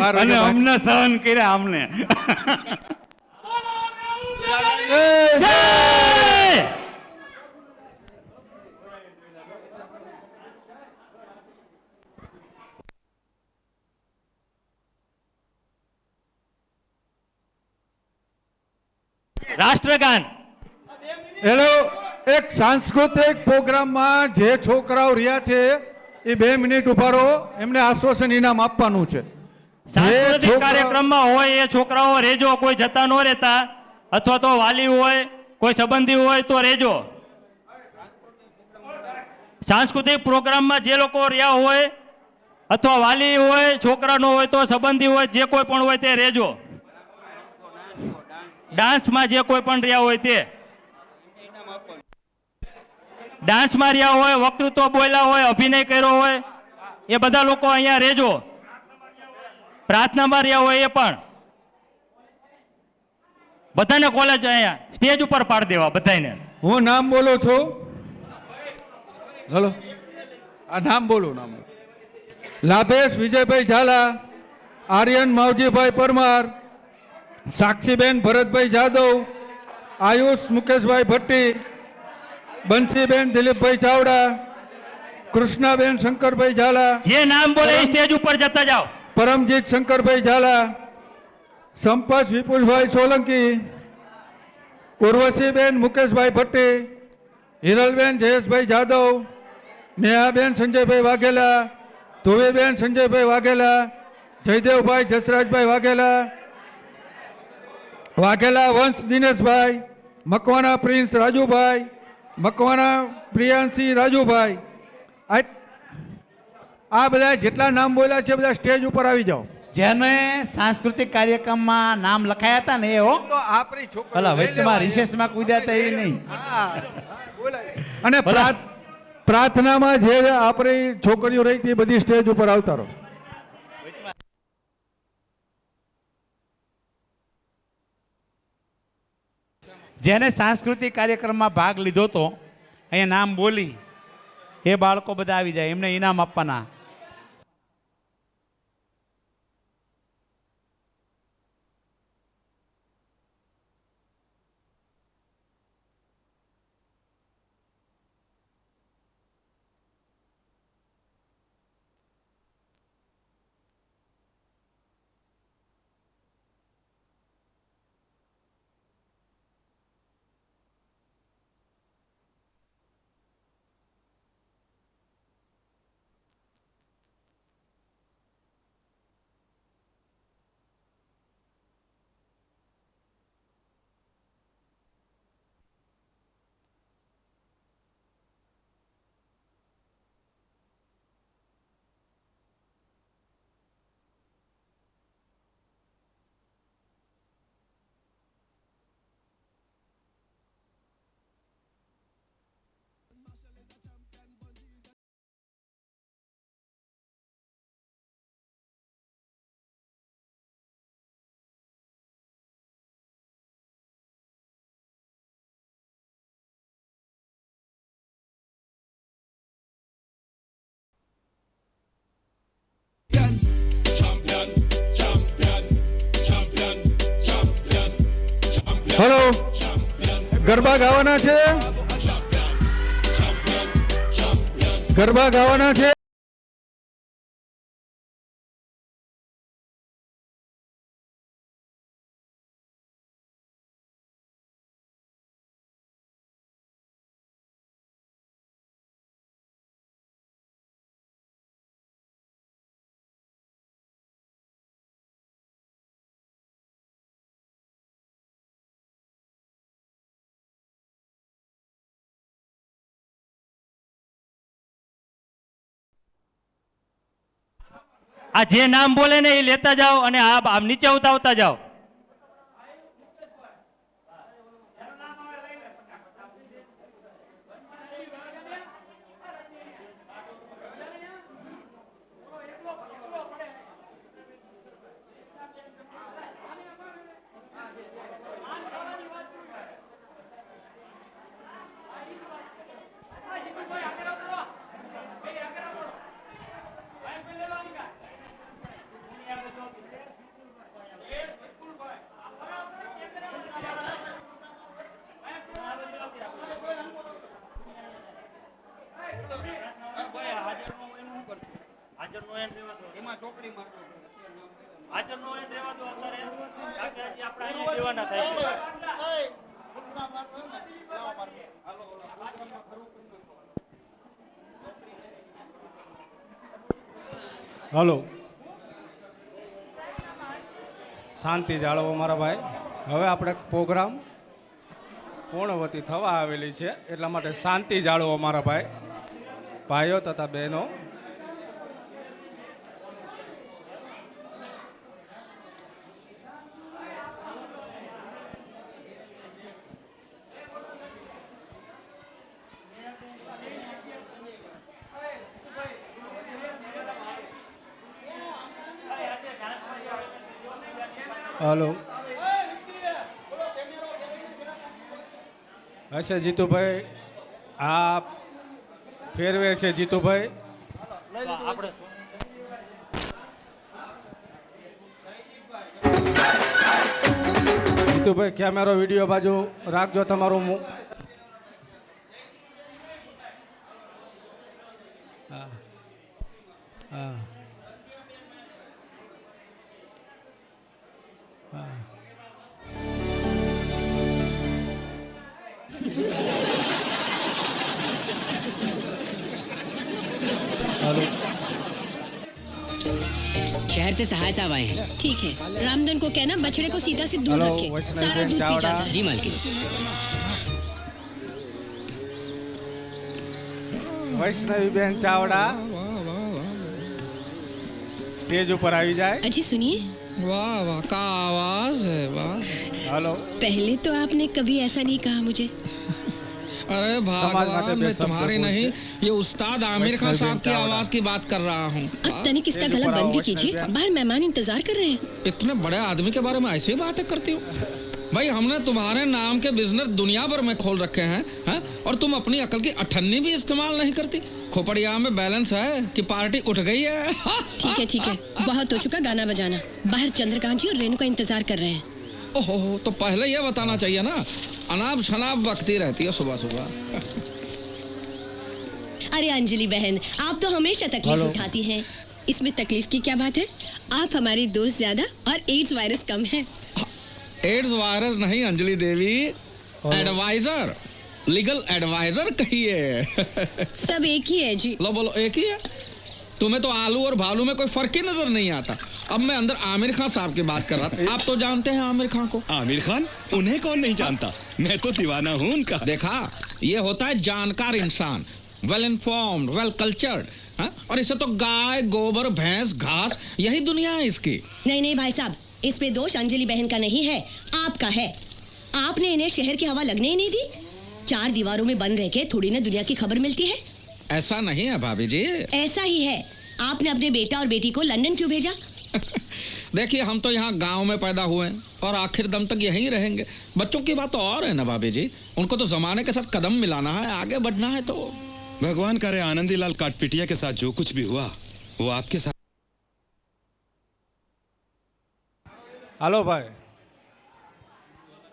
અને અમને સહન કર્યા અમને. રાષ્ટ્રગાન. હેલો એક સાંસ્કૃતિક પ્રોગ્રામમાં જે છોકરાઓ રહ્યા છે એ બે મિનિટ ઊભા રહો. એમને આશ્વાસન ઇનામ આપવાનું છે. સાંસ્કૃતિક કાર્યક્રમમાં હોય એ છોકરાઓ રેજો કોઈ જતા ન રહેતા. અથવા તો વાલી હોય કોઈ સંબંધી હોય તો રેજો. સાંસ્કૃતિક પ્રોગ્રામમાં જે લોકો રહ્યા હોય અથવા વાલી હોય છોકરાનો હોય તો સંબંધી હોય જે કોઈ પણ હોય તે રેજો. ડાન્સમાં જે કોઈ પણ રહ્યા હોય તે. ડાન્સમાં રહ્યા હોય વક્તૃત્વ બોલ્યા હોય અભિનય કર્યો હોય એ બધા લોકો અહીંયા રેજો. પ્રાર્થનામાં રહ્યા હોય એ પણ. બધાને કોલેજ અહીંયા સ્ટેજ ઉપર પાડી દેવા બધાને હું નામ બોલું છું? હલો. આ નામ બોલો નામ લાભેશ વિજયભાઈ ઝાલા આર્યન માવજીભાઈ પરમાર સાક્ષીબેન ભરતભાઈ જાદવ આયુષ મુકેશભાઈ ભટ્ટી બંસીબેન દિલીપભાઈ ચાવડા કૃષ્ણાબેન શંકરભાઈ ઝાલા. જે નામ બોલે સ્ટેજ ઉપર જતા જાઓ. પરમજીત શંકરભાઈ ઝાલા, સંપસ વિપુલભાઈ સોલંકી, ઉર્વશીબેન મુકેશભાઈ ભટ્ટી, હિરલબેન જયેશભાઈ જાદવ, નેહાબેન સંજયભાઈ વાઘેલા, ધુવીબેન સંજયભાઈ વાઘેલા, જયદેવભાઈ જસરાજભાઈ વાઘેલા વાઘેલા વંશ દિનેશભાઈ મકવાના પ્રિન્સ રાજુભાઈ મકવાના પ્રિયાંશી રાજુભાઈ આ બધા જેટલા નામ બોલ્યા છે બધા સ્ટેજ ઉપર આવી જાઓ. જેને સાંસ્કૃતિક કાર્યક્રમમાં નામ લખાયા હતા ને એ હો. તો આપણી છોકરીઓ ઓલા વચ્ચેમાં રિસેસમાં કૂદ્યા હતા એ નહીં. અને પ્રાર્થનામાં જે આપણી છોકરીઓ રહી હતી બધી સ્ટેજ ઉપર આવતા રહો. જેને સાંસ્કૃતિક કાર્યક્રમમાં ભાગ લીધો તો અહીંયા નામ બોલી એ બાળકો બધા આવી જાય એમને ઇનામ આપવાના. હલો. ગરબા ગાવાના છે? ગરબા ગાવાના છે? આ જે નામ બોલે ને એ લેતા જાઓ અને આ નીચે આવતા જાઓ. હાજર ન હોય તો રહેવા દો અત્યારે. કારણ આપણે અહીંયા દેવાના થાય છે. હલો. શાંતિ જાળવો મારા ભાઈ. હવે આપણે પ્રોગ્રામ પૂર્ણવતી થવા આવેલી છે એટલા માટે શાંતિ જાળવો મારા ભાઈ. ભાઈઓ તથા બહેનો હલો. હશે જીતુભાઈ આ ફેરવે છે જીતુભાઈ. આપણે જીતુભાઈ કેમેરો વીડિયો બાજુ રાખજો તમારું शहर से सहाय साहब आए हैं। ठीक है। रामधन को कहना बछड़े को सीधा से दूर रखे। सारा दूध पी जाता है। जी मालकिन। वैष्णवी बहन चावड़ा। स्टेज ऊपर आई जाए। अजी सुनिए। वाह वाह का आवाज़ है वाह। हेलो। पहले तो आपने कभी ऐसा नहीं कहा मुझे। अरे भगवान मैं तुम्हारे तुम्हारी नहीं ये उस्ताद आमिर खान साहब की आवाज़ की बात कर रहा हूँ। अब तनिक इसका गला बंद भी कीजिए। बाहर मेहमान इंतज़ार कर रहे हैं। इतने बड़े आदमी के बारे में ऐसे ही बातें करती हो। भाई हमने तुम्हारे नाम के बिज़नेस दुनिया भर में खोल रखे हैं हैं? और तुम अपनी अकल की अठन्नी भी इस्तेमाल नहीं करती। खोपड़िया में बैलेंस है कि पार्टी उठ गई है। ठीक है ठीक है। बहुत हो चुका गाना बजाना। बाहर चंद्रकांत जी और रेणु का इंतज़ार कर रहे हैं। ओहो तो पहले यह बताना चाहिए ना अनाप शनाप बकती रहती है सुबह सुबह। अरे अंजलि बहन आप तो हमेशा तकलीफ़। उठाती हैं। इसमें तकलीफ़ की क्या बात है? आप हमारी दोस्त ज़्यादा और एड्स वायरस कम है। एड्स वायरस नहीं Anjali Devi. Adviser legal adviser कहिए। सब एक ही है जी। लो बोलो एक ही है? तुम्हें तो आलू और भालू में कोई फ़र्क ही नज़र नहीं आता। अब मैं अंदर आमिर खान साहब की बात कर रहा था। आप तो जानते हैं आमिर खान को। आमिर खान? उन्हें कौन नहीं जानता? मैं तो दीवाना हूँ उनका। देखा ये होता है जानकार इंसान। वेल इन्फॉर्म्ड वेल कल्चर्ड और इसे तो गाय गोबर भैंस घास यही दुनिया है इसकी। नहीं नहीं भाई साहब इसमें दोष अंजलि बहन का नहीं है आपका है। आपने इन्हें शहर की हवा लगने ही नहीं दी? चार दीवारों में बंद रह के थोड़ी ना दुनिया की खबर मिलती है? ऐसा नहीं है भाभी जी। ऐसा ही है। आपने अपने बेटा और बेटी को लंदन क्यों भेजा? देखिए हम तो यहाँ गाँव में पैदा हुए हैं और आखिर दम तक यहीं रहेंगे। बच्चों की बात तो और है ना भाभी जी। उनको तो जमाने के साथ कदम मिलाना है आगे बढ़ना है तो। भगवान करे आनंदीलाल काटपिटिया के साथ जो कुछ भी हुआ वो आपके साथ હાલો ભાઈ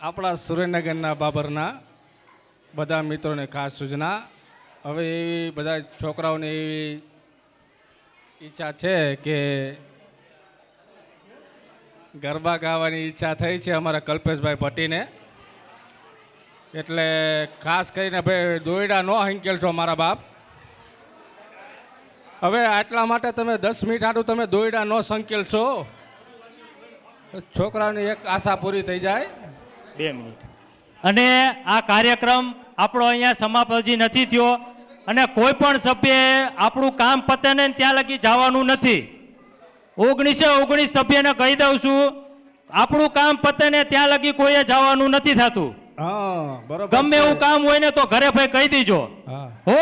આપણા સુરેન્દ્રનગરના બાબરના બધા મિત્રોને ખાસ સૂચના હવે એવી બધા છોકરાઓને એવી ઈચ્છા છે કે ગરબા ગાવાની ઈચ્છા થઈ છે અમારા કલ્પેશભાઈ ભટ્ટીને એટલે ખાસ કરીને ભાઈ દોયડા ન હંકેલશો મારા બાપ. હવે આટલા માટે તમે દસ મિનિટ આટલું તમે દોયડા ન સંકેલશો. છોકરાઓની એક આશા પૂરી થઈ જાય. બે મિનિટ. અને આ કાર્યક્રમ આપણો અહીંયા સમાપ્ત હજી નથી થયો. અને કોઈ પણ સભ્યએ આપણું કામ પતે ને ત્યાં લગી જવાનું નથી. ઓગણીસે ઓગણીસ સભ્યને કહી દઉં છું આપણું કામ પતે ને ત્યાં લગી કોઈએ જવાનું નથી થતું. ગમે એવું કામ હોય ને તો ઘરે ભાઈ કહી દીજો. હો.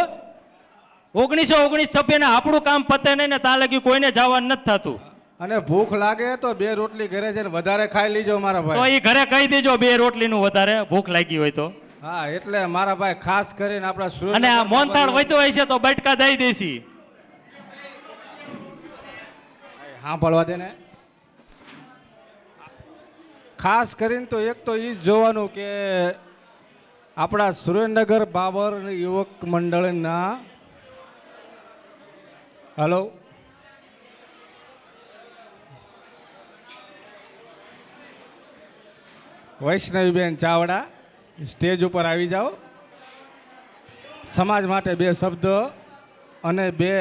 ઓગણીસો ઓગણીસ સભ્યને આપણું કામ પતે નહીં ને ત્યાં લગી કોઈને જવાનું નથી થતું. અને ભૂખ લાગે તો બે રોટલી ઘરે જઈને વધારે ખાઈ લીજો મારા તો ભાઈ. એ ઘરે કહી દેજો બે રોટલીનું વધારે ભૂખ લાગી હોય તો. હા એટલે મારા ભાઈ ખાસ કરીને આપણા અને આ મોનતાળ વધતો હોય છે તો બટકા દઈ દેસી. હા પડવા દે ને. ખાસ કરીને તો એક તો એ જ જોવાનું કે આપણા સુરેન્દ્રનગર બાબર યુવક મંડળના હલો. વૈષ્ણવીબેન ચાવડા, સ્ટેજ ઉપર આવી જાઓ. સમાજ માટે બે શબ્દ અને બે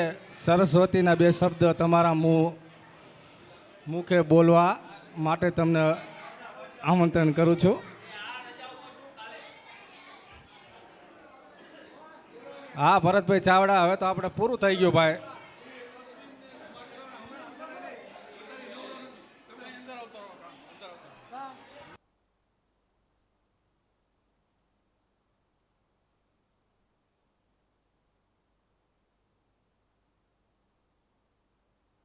સરસ્વતીના બે શબ્દ તમારા મું, મુખે બોલવા માટે તમને આમંત્રણ કરું છું. હા ભરતભાઈ ચાવડા હવે તો આપણે પૂરું થઈ ગયું ભાઈ.